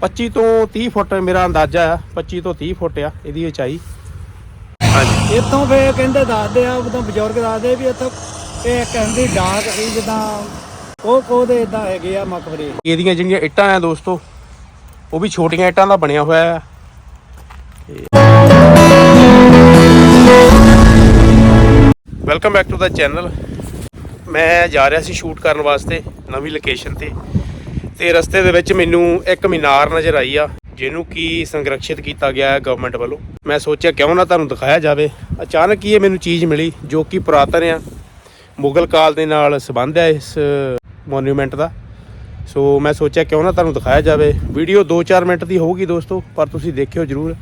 25 ਤੋਂ 30 ਫੁੱਟ ਮੇਰਾ ਅੰਦਾਜ਼ਾ ਆ 25 ਤੋਂ 30 ਫੁੱਟ ਆ ਇਹਦੀ ਉਚਾਈ। ਹਾਂਜੀ। ਇੱਥੋਂ ਫੇ ਕਹਿੰਦੇ ਦੱਸਦੇ ਆ ਉਦੋਂ ਬਜ਼ੁਰਗ ਦੱਸਦੇ ਵੀ ਇੱਥੋਂ ਇਹ ਕਹਿੰਦੀ ਡਾਕ ਸੀ ਜਿੱਦਾਂ ਉਹ ਕੋ ਦੇ ਇਦਾਂ ਹੈਗੇ ਆ ਮਕਬਰੇ। ਇਹਦੀਆਂ ਜਿਹੜੀਆਂ ਇੱਟਾਂ ਆ ਦੋਸਤੋ ਉਹ ਵੀ ਛੋਟੀਆਂ ਇੱਟਾਂ ਦਾ ਬਣਿਆ ਹੋਇਆ ਆ। Welcome back to the channel ਮੈਂ ਜਾ ਰਿਹਾ ਸੀ ਸ਼ੂਟ ਕਰਨ ਵਾਸਤੇ ਨਵੀਂ ਲੋਕੇਸ਼ਨ ਤੇ। ਤੇ ਰਸਤੇ ਦੇ ਵਿੱਚ ਮੈਨੂੰ ਇੱਕ ਮੀਨਾਰ ਨਜ਼ਰ ਆਈ ਆ, ਜਿਹਨੂੰ ਕੀ ਸੰਰਕਸ਼ਿਤ ਕੀਤਾ ਗਿਆ ਹੈ ਗਵਰਨਮੈਂਟ ਵੱਲੋਂ। ਮੈਂ ਸੋਚਿਆ ਕਿਉਂ ਨਾ ਤੁਹਾਨੂੰ ਦਿਖਾਇਆ ਜਾਵੇ। ਅਚਾਨਕ ਹੀ ਇਹ ਮੈਨੂੰ ਚੀਜ਼ ਮਿਲੀ, ਜੋ ਕਿ ਪੁਰਾਤਨ ਆ। ਮੁਗਲ ਕਾਲ ਦੇ ਨਾਲ ਸੰਬੰਧ ਹੈ ਇਸ ਮੋਨੂਮੈਂਟ ਦਾ। ਸੋ ਮੈਂ ਸੋਚਿਆ ਕਿਉਂ ਨਾ ਤੁਹਾਨੂੰ ਦਿਖਾਇਆ ਜਾਵੇ। ਵੀਡੀਓ 2-4 ਮਿੰਟ ਦੀ ਹੋਊਗੀ ਦੋਸਤੋ, ਪਰ ਤੁਸੀਂ ਦੇਖਿਓ ਜਰੂਰ।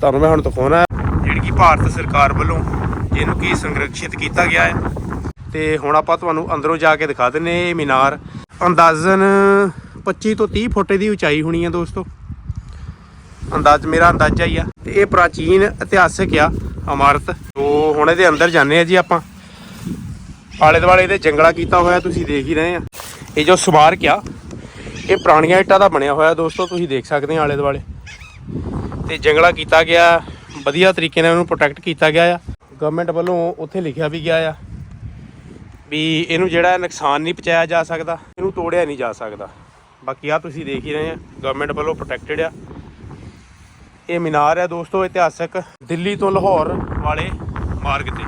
ਤੁਹਾਨੂੰ ਮੈਂ ਹੁਣ ਦਿਖਾਉਣਾ ਜਿਹੜੀ ਕਿ ਭਾਰਤ ਸਰਕਾਰ ਵੱਲੋਂ, ਜਿਹਨੂੰ ਕੀ ਸੰਰਕਸ਼ਿਤ ਕੀਤਾ ਗਿਆ ਹੈ। ਤੇ ਹੁਣ ਆਪਾਂ ਤੁਹਾਨੂੰ ਅੰਦਰੋਂ ਜਾ ਕੇ ਦਿਖਾ ਦਿੰਨੇ ਇਹ ਮੀਨਾਰ। ਅੰਦਾਜ਼ਨ 25 ਤੋਂ 30 ਫੁੱਟ ਦੀ ਉਚਾਈ ਹੋਣੀ ਹੈ ਦੋਸਤੋ। ਅੰਦਾਜ਼ ਮੇਰਾ ਅੰਦਾਜ਼ਾ ਹੀ ਆ। ਤੇ ਇਹ ਪ੍ਰਾਚੀਨ ਇਤਿਹਾਸਕ ਆ ਇਮਾਰਤ। ਉਹ ਹੁਣ ਇਹਦੇ ਅੰਦਰ ਜਾਂਦੇ ਆ ਜੀ ਆਪਾਂ। ਆਲੇ ਦੁਆਲੇ ਇਹਦੇ ਜੰਗਲਾ ਕੀਤਾ ਹੋਇਆ ਤੁਸੀਂ ਦੇਖ ਹੀ ਰਹੇ ਆ। ਇਹ ਜੋ ਸਮਾਰਕ ਆ, ਇਹ ਪੁਰਾਣੀਆਂ ਇੱਟਾਂ ਦਾ ਬਣਿਆ ਹੋਇਆ ਦੋਸਤੋ, ਤੁਸੀਂ ਦੇਖ ਸਕਦੇ ਆ ਆਲੇ ਦੁਆਲੇ। ਤੇ ਜੰਗਲਾ ਕੀਤਾ ਗਿਆ, ਵਧੀਆ ਤਰੀਕੇ ਨਾਲ ਇਹਨੂੰ ਪ੍ਰੋਟੈਕਟ ਕੀਤਾ ਗਿਆ ਆ। ਗਵਰਨਮੈਂਟ ਵੱਲੋਂ ਉੱਥੇ ਲਿਖਿਆ ਵੀ ਗਿਆ ਆ ਵੀ ਇਹਨੂੰ ਜਿਹੜਾ ਨੁਕਸਾਨ ਨਹੀਂ ਪਹੁੰਚਾਇਆ ਜਾ ਸਕਦਾ, ਇਹਨੂੰ ਤੋੜਿਆ ਨਹੀਂ ਜਾ ਸਕਦਾ। ਬਾਕੀ ਆ ਤੁਸੀਂ ਦੇਖ ਹੀ ਰਹੇ ਆ ਗਵਰਨਮੈਂਟ ਵੱਲੋਂ ਪ੍ਰੋਟੈਕਟਡ ਆ। ਇਹ ਮੀਨਾਰ ਹੈ ਦੋਸਤੋ, ਇਤਿਹਾਸਕ ਦਿੱਲੀ ਤੋਂ ਲਾਹੌਰ ਵਾਲੇ ਮਾਰਗ ਤੇ।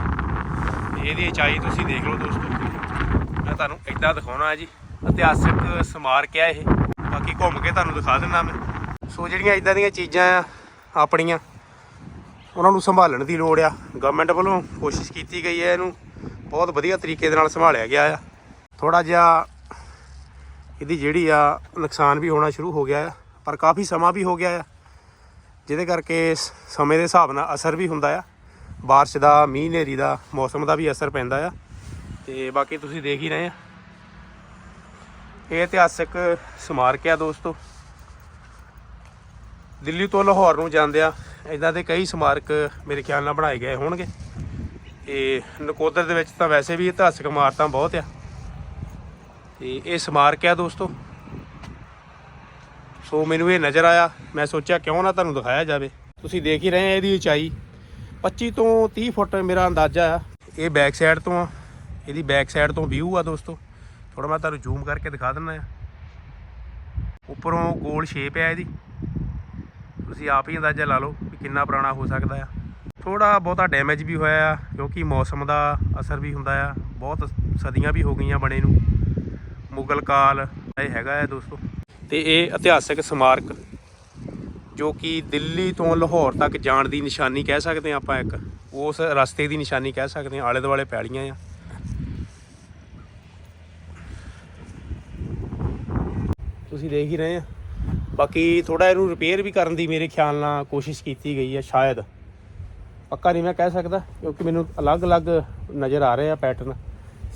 ਇਹਦੀ ਉਚਾਈ ਤੁਸੀਂ ਦੇਖ ਲਓ ਦੋਸਤੋ। ਮੈਂ ਤੁਹਾਨੂੰ ਇੱਦਾਂ ਦਿਖਾਉਣਾ ਹੈ ਜੀ, ਇਤਿਹਾਸਕ ਸਮਾਰਕ ਹੈ ਇਹ। ਬਾਕੀ ਘੁੰਮ ਕੇ ਤੁਹਾਨੂੰ ਦਿਖਾ ਦਿੰਦਾ ਮੈਂ। ਸੋ ਜਿਹੜੀਆਂ ਇਦਾਂ ਦੀਆਂ ਚੀਜ਼ਾਂ ਆ, ਆਪਣੀਆਂ, ਉਹਨਾਂ ਨੂੰ ਸੰਭਾਲਣ ਦੀ ਲੋੜ ਆ। ਗਵਰਨਮੈਂਟ ਵੱਲੋਂ ਕੋਸ਼ਿਸ਼ ਕੀਤੀ ਗਈ ਹੈ ਇਹਨੂੰ, ਬਹੁਤ ਵਧੀਆ ਤਰੀਕੇ ਦੇ ਨਾਲ ਸੰਭਾਲਿਆ ਗਿਆ ਆ। ਥੋੜਾ ਜਿਹਾ ਇਹਦੀ ਜਿਹੜੀ ਆ ਨੁਕਸਾਨ ਵੀ ਹੋਣਾ ਸ਼ੁਰੂ ਹੋ ਗਿਆ ਆ, ਪਰ ਕਾਫੀ ਸਮਾਂ ਵੀ ਹੋ ਗਿਆ ਆ। ਜਿਹਦੇ ਕਰਕੇ ਸਮੇਂ ਦੇ ਹਿਸਾਬ ਨਾਲ ਅਸਰ ਵੀ ਹੁੰਦਾ ਆ। ਬਾਰਿਸ਼ ਦਾ, ਮੀਂਹ ਹਨੇਰੀ ਦਾ, ਮੌਸਮ ਦਾ ਵੀ ਅਸਰ ਪੈਂਦਾ ਆ। ਤੇ ਬਾਕੀ ਤੁਸੀਂ ਦੇਖ ਹੀ ਰਹੇ ਆ। ਇਹ ਇਤਿਹਾਸਕ ਸਮਾਰਕ ਆ ਦੋਸਤੋ। ਦਿੱਲੀ ਤੋਂ ਲਾਹੌਰ ਨੂੰ ਜਾਂਦਿਆਂ ਇਦਾਂ ਦੇ ਕਈ ਸਮਾਰਕ ਮੇਰੇ ਖਿਆਲ ਨਾਲ ਬਣਾਏ ਗਏ ਹੋਣਗੇ। ਤੇ ਨਕੋਦਰ ਦੇ ਵਿੱਚ ਤਾਂ ਵੈਸੇ ਵੀ ਇਤਿਹਾਸਕ ਇਮਾਰਤਾਂ ਬਹੁਤ ਆ। ਤੇ ਇਹ ਸਮਾਰਕ ਆ ਦੋਸਤੋ? ਸੋ ਮੈਨੂੰ ਇਹ ਨਜ਼ਰ ਆਇਆ, ਮੈਂ ਸੋਚਿਆ ਕਿਉਂ ਨਾ ਤੁਹਾਨੂੰ ਦਿਖਾਇਆ ਜਾਵੇ। ਤੁਸੀਂ ਦੇਖ ਹੀ ਰਹੇ ਆ ਇਹਦੀ ਉਚਾਈ। 25 ਤੋਂ 30 ਫੁੱਟ ਮੇਰਾ ਅੰਦਾਜ਼ਾ ਆ। ਇਹ ਬੈਕ ਸਾਈਡ ਤੋਂ ਆ। ਇਹਦੀ ਬੈਕ ਸਾਈਡ ਤੋਂ ਵਿਊ ਆ ਦੋਸਤੋ। ਥੋੜਾ ਮੈਂ ਤੁਹਾਨੂੰ ਜ਼ੂਮ ਕਰਕੇ ਦਿਖਾ ਦਿੰਦਾ ਆ। ਉੱਪਰੋਂ ਗੋਲ ਸ਼ੇਪ ਆ ਇਹਦੀ। ਤੁਸੀਂ ਆਪ ਹੀ ਅੰਦਾਜ਼ਾ ਲਾ ਲਓ ਵੀ ਕਿੰਨਾ ਪੁਰਾਣਾ ਹੋ ਸਕਦਾ ਆ। ਥੋੜਾ ਬਹੁਤਾ ਡੈਮੇਜ ਵੀ ਹੋਇਆ ਆ, ਕਿਉਂਕਿ ਮੌਸਮ ਦਾ ਅਸਰ ਵੀ ਹੁੰਦਾ ਆ। ਬਹੁਤ ਸਦੀਆਂ ਵੀ ਹੋ ਗਈਆਂ ਬਣੇ ਨੂੰ। ਮੁਗਲ ਕਾਲ ਇਹ ਹੈਗਾ ਹੈ ਦੋਸਤੋ। ਤੇ ਇਹ ਇਤਿਹਾਸਕ ਸਮਾਰਕ ਜੋ ਕਿ ਦਿੱਲੀ ਤੋਂ ਲਾਹੌਰ ਤੱਕ ਜਾਣ ਦੀ ਨਿਸ਼ਾਨੀ ਕਹਿ ਸਕਦੇ ਹਾਂ ਆਪਾਂ ਇੱਕ। ਉਸ ਰਸਤੇ ਦੀ ਨਿਸ਼ਾਨੀ ਕਹਿ ਸਕਦੇ ਹਾਂ ਆਲੇ ਦੁਆਲੇ ਪੈਲੀਆਂ ਆ। ਤੁਸੀਂ ਦੇਖ ਹੀ ਰਹੇ ਆ। ਬਾਕੀ ਥੋੜਾ ਇਹਨੂੰ ਰਿਪੇਅਰ ਵੀ ਕਰਨ ਦੀ ਮੇਰੇ ਖਿਆਲ ਨਾਲ ਕੋਸ਼ਿਸ਼ ਕੀਤੀ ਗਈ ਹੈ ਸ਼ਾਇਦ। ਪੱਕਾ ਨਹੀਂ ਮੈਂ ਕਹਿ ਸਕਦਾ, ਕਿਉਂਕਿ ਮੈਨੂੰ ਅਲੱਗ-ਅਲੱਗ ਨਜ਼ਰ ਆ ਰਹੇ ਆ ਪੈਟਰਨ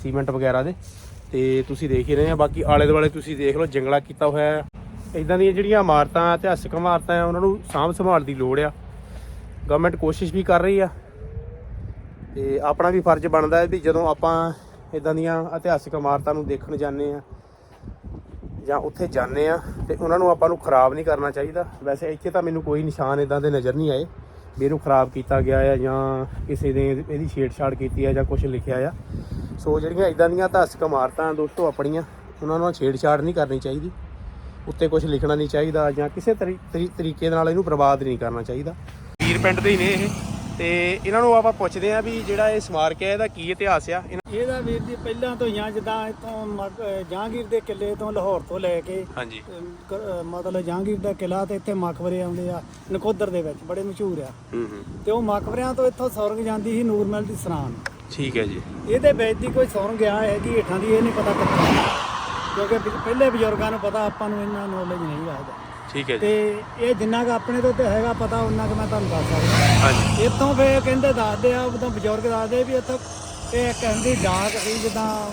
ਸੀਮੈਂਟ ਵਗੈਰਾ ਦੇ। ਤੇ ਤੁਸੀਂ ਦੇਖ ਹੀ ਰਹੇ ਆ, ਬਾਕੀ ਆਲੇ ਦੁਆਲੇ ਤੁਸੀਂ ਦੇਖ ਲਓ, ਜੰਗਲਾ ਕੀਤਾ ਹੋਇਆ ਹੈ। ਇਦਾਂ ਦੀਆਂ ਜਿਹੜੀਆਂ ਇਮਾਰਤਾਂ, ਇਤਿਹਾਸਕ ਇਮਾਰਤਾਂ ਆ ਉਹਨਾਂ ਨੂੰ ਸਾਂਭ ਸੰਭਾਲ ਦੀ ਲੋੜ ਆ। ਗਵਰਨਮੈਂਟ ਕੋਸ਼ਿਸ਼ ਵੀ ਕਰ ਰਹੀ ਆ। ਤੇ ਆਪਣਾ ਵੀ ਫਰਜ਼ ਬਣਦਾ ਹੈ ਵੀ ਜਦੋਂ ਆਪਾਂ ਇਦਾਂ ਦੀਆਂ ਇਤਿਹਾਸਕ ਇਮਾਰਤਾਂ ਨੂੰ ਦੇਖਣ ਜਾਂਦੇ ਆ, ਜਾਂ ਉੱਥੇ ਜਾਂਦੇ ਆ, ਤੇ ਉਹਨਾਂ ਨੂੰ ਆਪਾਂ ਨੂੰ ਖਰਾਬ ਨਹੀਂ ਕਰਨਾ ਚਾਹੀਦਾ। ਵੈਸੇ ਇੱਥੇ ਤਾਂ ਮੈਨੂੰ ਕੋਈ ਨਿਸ਼ਾਨ ਇਦਾਂ ਦੇ ਨਜ਼ਰ ਨਹੀਂ ਆਏ ਵੀ ਇਹਨੂੰ ਖਰਾਬ ਕੀਤਾ ਗਿਆ ਆ, ਜਾਂ ਕਿਸੇ ਨੇ ਇਹਦੀ ਛੇੜਛਾੜ ਕੀਤੀ ਆ, ਜਾਂ ਕੁਝ ਲਿਖਿਆ ਆ। ਸੋ ਜਿਹੜੀਆਂ ਇਦਾਂ ਦੀਆਂ ਇਤਿਹਾਸਕ ਇਮਾਰਤਾਂ ਦੋਸਤੋ ਆਪਣੀਆਂ ਉਹਨਾਂ ਨਾਲ ਛੇੜਛਾੜ ਨਹੀਂ ਕਰਨੀ ਚਾਹੀਦੀ। ਉੱਤੇ ਕੁਝ ਲਿਖਣਾ ਨਹੀਂ ਚਾਹੀਦਾ ਜਾਂ ਕਿਸੇ ਤਰੀ- ਤਰੀ- ਤਰੀਕੇ ਨਾਲ ਇਹਨੂੰ ਬਰਬਾਦ ਨਹੀਂ ਕਰਨਾ ਚਾਹੀਦਾ। ਵੀਰ ਪਿੰਡ ਦੇ ਹੀ ਨੇ ਇਹ। ਤੇ ਇਹਨਾਂ ਨੂੰ ਆਪਾਂ ਪੁੱਛਦੇ ਆ ਵੀ ਜਿਹੜਾ ਇਹ ਸਮਾਰਕ ਹੈ ਇਹਦਾ ਕੀ ਇਤਿਹਾਸ ਆ? ਇਹਦਾ ਵੀਰ ਜੀ ਪਹਿਲਾਂ ਤੋਂ ਹੀ ਆ ਜਿੱਦਾਂ ਇੱਥੋਂ ਮਕ- ਅਹ ਜਹਾਂਗੀਰ ਦੇ ਕਿਲੇ ਤੋਂ ਲਾਹੌਰ ਤੋਂ ਲੈ ਕੇ ਹਾਂਜੀ। ਮਤਲਬ ਜਹਾਂਗੀਰ ਦਾ ਕਿਲਾ ਤੇ ਇੱਥੇ ਮਕਬਰੇ ਆਉਂਦੇ ਆ ਨਕੋਦਰ ਦੇ ਵਿੱਚ ਬੜੇ ਮਸ਼ਹੂਰ ਆ। ਹੂੰ ਹੂੰ। ਤੇ ਉਹ ਮਕਬਰਿਆਂ ਤੋਂ ਇੱਥੋਂ ਸੁਰੰਗ ਜਾਂਦੀ ਸੀ ਨੂਰਮਹਿਲ ਦੀ ਸਰਾਂ ਠੀਕ ਹੈ ਜੀ। ਇਹਦੇ ਵਿੱਚ ਦੀ ਕੋਈ ਸੁਰੰਗ ਆ ਹੈਗੀ ਹੇਠਾਂ ਦੀ ਇਹ ਨਹੀਂ ਪਤਾ ਕਿੱਥੋਂ ਕਿਉਂਕਿ ਪਿ- ਪਹਿਲੇ ਬਜ਼ੁਰਗਾਂ ਨੂੰ ਪਤਾ ਆਪਾਂ ਨੂੰ ਇੰਨਾ ਨੌਲੇਜ ਨਹੀਂ ਲੱਗਦਾ। ਠੀਕ ਹੈ ਜੀ। ਤੇ ਇਹ ਜਿੰਨਾ ਕੁ ਆਪਣੇ ਤੋਂ ਤੇ ਹੈਗਾ ਪਤਾ ਉਹਨਾਂ ਕੁ ਮੈਂ ਤੁਹਾਨੂੰ ਦੱਸ ਸਕਦਾ। ਹਾਂਜੀ। ਇੱਥੋਂ ਫੇ ਕਹਿੰਦੇ ਦੱਸਦੇ ਆ ਉਦੋਂ ਬਜ਼ੁਰਗ ਦੱਸਦੇ ਵੀ ਇੱਥੋਂ ਇਹ ਕਹਿੰਦੀ ਡਾਕ ਸੀ ਜਿੱਦਾਂ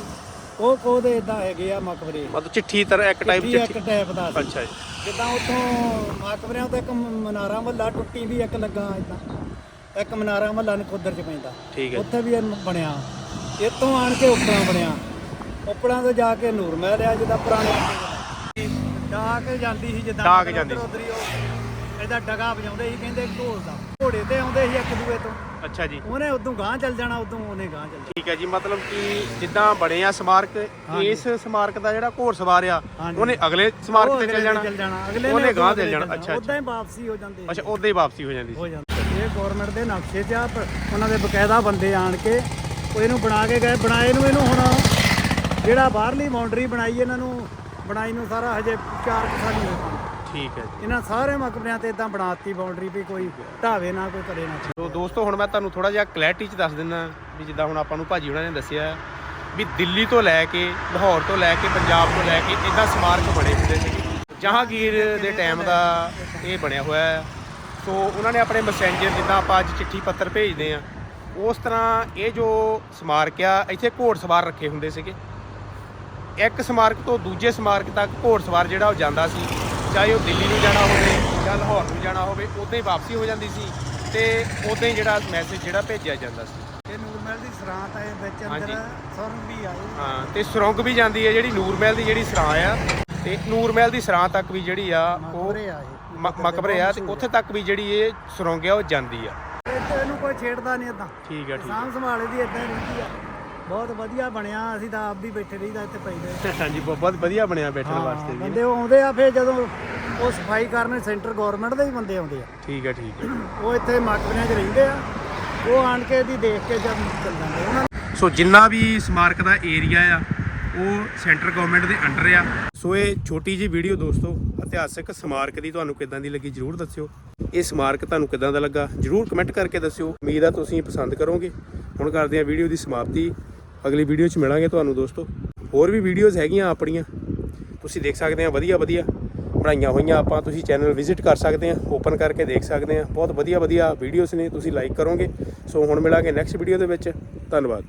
ਉਹ ਕੋ ਦੇ ਇਦਾਂ ਹੈਗੇ ਆ ਮਕਬਰੇ। ਮਤਲਬ ਚਿੱਠੀ ਤਰ੍ਹਾਂ ਇੱਕ ਟਾਈਪ ਵੀ ਇੱਕ ਚਿੱਠੀ। ਟਾਈਪ ਦਾ ਸੀ। ਅੱਛਾ ਜੀ। ਜਿੱਦਾਂ ਉੱਥੋਂ ਮਕਬਰਿਆਂ ਤੋਂ ਇੱਕ ਮਨਾਰਾ ਮਹੱਲਾ ਟੁੱਟੀ ਵੀ ਇੱਕ ਲੱਗਾ ਇਦਾਂ। ਇੱਕ ਮਨਾਰਾ ਮਹੱਲਾ ਨਕੋਦਰ ਚ ਪੈਂਦਾ। ਠੀਕ ਹੈ ਉੱਥੇ ਵੀ ਇਹ ਬਣਿਆ। ਇੱਥੋਂ ਆਣ ਕੇ ਉਪਰਾਂ ਬਣਿਆ। ਉਪਰਾਂ ਤੋਂ ਜਾ ਕੇ ਨੂਰ ਮਹਿਲ ਆ ਜਿਹਦਾ ਪੁਰਾਣੇ ਡਾਕ ਜਾਂਦੀ ਸੀ ਜਿੱਦਾਂ ਡਾਕ ਜਾਂਦੀ ਉਹ ਇਹਦਾ ਡਗਾ ਵਜਾਉਂਦੇ ਸੀ ਕਹਿੰਦੇ ਢੋਲ ਦਾ। ਘੋੜੇ ਤੇ ਆਉਂਦੇ ਸੀ ਇੱਕ ਦੂਏ ਤੋਂ। ਅੱਛਾ ਜੀ। ਉਹਨੇ ਉਦੋਂ ਗਾਂ ਚੱਲ ਜਾਣਾ ਉਦੋਂ ਉਹਨੇ ਗਾਂ ਚੱਲ ਠੀਕ ਹੈ ਜੀ ਮਤਲਬ ਕਿ ਜਿੱਦਾਂ ਬਣੇ ਆ ਸਮਾਰਕ। ਇਸ ਸਮਾਰਕ ਦਾ ਜਿਹੜਾ ਘੋੜ ਸਵਾਰ ਆ। ਉਹਨੇ ਅਗਲੇ ਸਮਾਰਕ ਤੇ ਚੱਲ ਜਾਣਾ। ਚੱਲ ਉਹਨੇ ਤੇ ਅਗਲੇ ਜਾਣਾ, ਚੱਲ ਅੱਛਾ, ਉਦਾਂ ਹੀ ਵਾਪਸੀ ਹੋ ਜਾਂਦੀ ਅੱਛਾ ਉਦਾਂ ਹੀ ਵਾਪਸੀ ਹੋ ਜਾਂਦੀ ਹੋ ਸੀ ਜਾਂਦਾ। ਇਹ ਗਵਰਨਮੈਂਟ ਦੇ ਨਕਸ਼ੇ 'ਚ ਆ ਪਰ ਉਹਨਾਂ ਦੇ ਬਕਾਇਦਾ ਬੰਦੇ ਆਣ ਕੇ ਉਹ ਇਹਨੂੰ ਬਣਾ ਕੇ ਗਏ ਬਣਾਏ ਨੂੰ ਇਹਨੂੰ ਹੁਣ ਜਿਹੜਾ ਬਾਹਰਲੀ ਬਾਉਂਡਰੀ ਬਣਾਈ ਇਹਨਾਂ ਨੂੰ ਬਣਾਈ ਨੂੰ ਸਾਰਾ ਹਜੇ 4 ਸਾਲ ਹੀ ਹੋਏ ਠੀਕ ਹੈ ਜੀ। ਇਹਨਾਂ ਸਾਰੇ ਮਕਬਰਿਆਂ ਤੇ ਇਦਾਂ ਬਣਾਤੀ ਬਾਉਂਡਰੀ ਵੀ ਕੋਈ ਢਾਵੇ ਨਾ ਕੋਈ ਕਰੇ ਨਾ। ਸੋ ਦੋਸਤੋ ਹੁਣ ਮੈਂ ਤੁਹਾਨੂੰ ਥੋੜਾ ਜਿਹਾ ਕਲੈਰਿਟੀ ਚ ਦੱਸ ਦਿੰਦਾ ਵੀ ਜਿੱਦਾਂ ਹੁਣ ਆਪਾਂ ਨੂੰ ਭਾਜੀ ਉਹਨਾਂ ਨੇ ਦੱਸਿਆ ਵੀ ਦਿੱਲੀ ਤੋਂ ਲੈ ਕੇ ਲਾਹੌਰ ਤੋਂ ਲੈ ਕੇ ਪੰਜਾਬ ਤੋਂ ਲੈ ਕੇ ਇਦਾਂ ਸਮਾਰਕ ਬਣੇ ਹੁੰਦੇ ਸੀਗੇ। ਜਹਾਂਗੀਰ ਦੇ ਟਾਈਮ ਦਾ ਇਹ ਬਣਿਆ ਹੋਇਆ ਹੈ। ਸੋ ਉਹਨਾਂ ਨੇ ਆਪਣੇ ਮੈਸੇਂਜਰ ਜਿੱਦਾਂ ਆਪਾਂ ਅੱਜ ਚਿੱਠੀ ਪੱਤਰ ਭੇਜਦੇ ਆ ਉਸ ਤਰ੍ਹਾਂ ਇਹ ਜੋ ਸਮਾਰਕ ਆ ਇੱਥੇ ਘੋੜ ਸਵਾਰ ਰੱਖੇ ਹੁੰਦੇ ਸੀਗੇ। ਇੱਕ ਸਮਾਰਕ ਤੋਂ ਦੂਜੇ ਸਮਾਰਕ ਤੱਕ ਘੋੜ ਸਵਾਰ ਜਿਹੜਾ ਉਹ ਜਾਂਦਾ ਸੀ ਚਾਹੇ ਉਹ ਦਿੱਲੀ ਨੂੰ ਜਾਣਾ ਹੋਵੇ ਜਾਂ ਲਾਹੌਰ ਨੂੰ ਜਾਣਾ ਹੋਵੇ ਉਦਾਂ ਹੀ ਵਾਪਸੀ ਹੋ ਜਾਂਦੀ ਸੀ ਤੇ ਉਦਾਂ ਹੀ ਜਿਹੜਾ ਮੈਸੇਜ ਜਿਹੜਾ ਭੇਜਿਆ ਜਾਂਦਾ ਸੀ। ਇਹ ਨੂਰਮਹਿਲ ਦੀ ਸਰਾਂਤ ਹੈ ਵਿੱਚ। ਅੰਦਰ ਸੁਰੰਗ ਵੀ ਆਏ ਹਾਂ ਤੇ ਸੁਰੰਗ ਵੀ ਜਾਂਦੀ ਹੈ ਜਿਹੜੀ ਨੂਰਮਹਿਲ ਦੀ ਜਿਹੜੀ ਸਰਾਂ ਆ ਤੇ ਨੂਰਮਹਿਲ ਦੀ ਸਰਾਂ ਤੱਕ ਵੀ ਜਿਹੜੀ ਆ ਉਹ ਮਕਬਰੇ ਆਏ ਮ- ਮਕਬਰੇ ਆ ਤੇ ਉੱਥੇ ਤੱਕ ਵੀ ਜਿਹੜੀ ਇਹ ਸੁਰੰਗ ਆ ਉਹ ਜਾਂਦੀ ਆ। ਇੱਥੇ ਇਹਨੂੰ ਕੋਈ ਛੇੜਦਾ ਨਹੀਂ ਇਦਾਂ ਠੀਕ ਆ ਠੀਕ ਸਾਂਭ ਸੰਭਾਲੇ ਦੀ ਇਦਾਂ ਰਹਿੰਦੀ ਆ। ਬਹੁਤ ਵਧੀਆ ਬਣਿਆ ਅਸੀਂ ਤਾਂ ਆਪ ਵੀ ਬੈਠੇ ਰਹੀਦਾ ਇੱਥੇ ਪਈਦੇ ਹਾਂਜੀ ਬਹੁਤ ਵਧੀਆ ਬਣਿਆ ਬੈਠਣ ਵਾਸਤੇ ਵੀ। ਬੰਦੇ ਉਹ ਆਉਂਦੇ ਆ ਫਿਰ ਜਦੋਂ ਉਹ ਸਫ਼ਾਈ ਕਰਨ ਸੈਂਟਰ ਗਵਰਨਮੈਂਟ ਦੇ ਹੀ ਬੰਦੇ ਆਉਂਦੇ ਆ। ਠੀਕ ਆ ਠੀਕ ਆ। ਉਹ ਇੱਥੇ ਮਕਬਰਿਆਂ 'ਚ ਰਹਿੰਦੇ ਆ। ਉਹ ਆਣ ਕੇ ਦੀ ਦੇਖ ਕੇ ਜਦ ਚੱਲ ਜਾਂਦੇ ਉਹਨਾਂ ਸੋ ਜਿੰਨਾ ਵੀ ਸਮਾਰਕ ਦਾ ਏਰੀਆ ਆ ਉਹ ਸੈਂਟਰ ਗਵਰਨਮੈਂਟ ਦੇ ਅੰਡਰ ਆ। ਸੋ ਇਹ ਛੋਟੀ ਜੀ ਵੀਡੀਓ ਦੋਸਤੋ, ਇਤਿਹਾਸਕ ਸਮਾਰਕ ਦੀ ਤੁਹਾਨੂੰ ਕਿਦਾਂ ਦੀ ਲੱਗੀ ਜਰੂਰ ਦੱਸਿਓ। ਇਹ ਸਮਾਰਕ ਤੁਹਾਨੂੰ ਕਿਦਾਂ ਦਾ ਲੱਗਾ ਜਰੂਰ ਕਮੈਂਟ ਕਰਕੇ ਦੱਸਿਓ। ਉਮੀਦ ਆ ਤੁਸੀਂ ਪਸੰਦ ਕਰੋਗੇ। ਹੁਣ ਕਰਦੇ ਆ ਵੀਡੀਓ ਦੀ ਸਮਾਪਤੀ। ਅਗਲੀ ਵੀਡੀਓ 'ਚ ਮਿਲਾਂਗੇ ਤੁਹਾਨੂੰ ਦੋਸਤੋ। ਹੋਰ ਵੀ ਵੀਡੀਓਜ਼ ਹੈਗੀਆਂ ਆਪਣੀਆਂ। ਤੁਸੀਂ ਦੇਖ ਸਕਦੇ ਆ ਵਧੀਆ ਵਧੀਆ। ਬਣਾਈਆਂ ਹੋਈਆਂ ਆਪਾਂ। ਤੁਸੀਂ ਚੈਨਲ ਵਿਜ਼ਿਟ ਕਰ ਸਕਦੇ ਆ ਓਪਨ ਕਰਕੇ ਦੇਖ ਸਕਦੇ ਆ ਬਹੁਤ ਵਧੀਆ ਵਧੀਆ ਵੀਡੀਓਜ਼ ਨੇ। ਤੁਸੀਂ ਲਾਈਕ ਕਰੋਗੇ। ਸੋ ਹੁਣ ਮਿਲਾਂਗੇ ਨੈਕਸਟ ਵੀਡੀਓ ਦੇ ਵਿੱਚ। ਧੰਨਵਾਦ।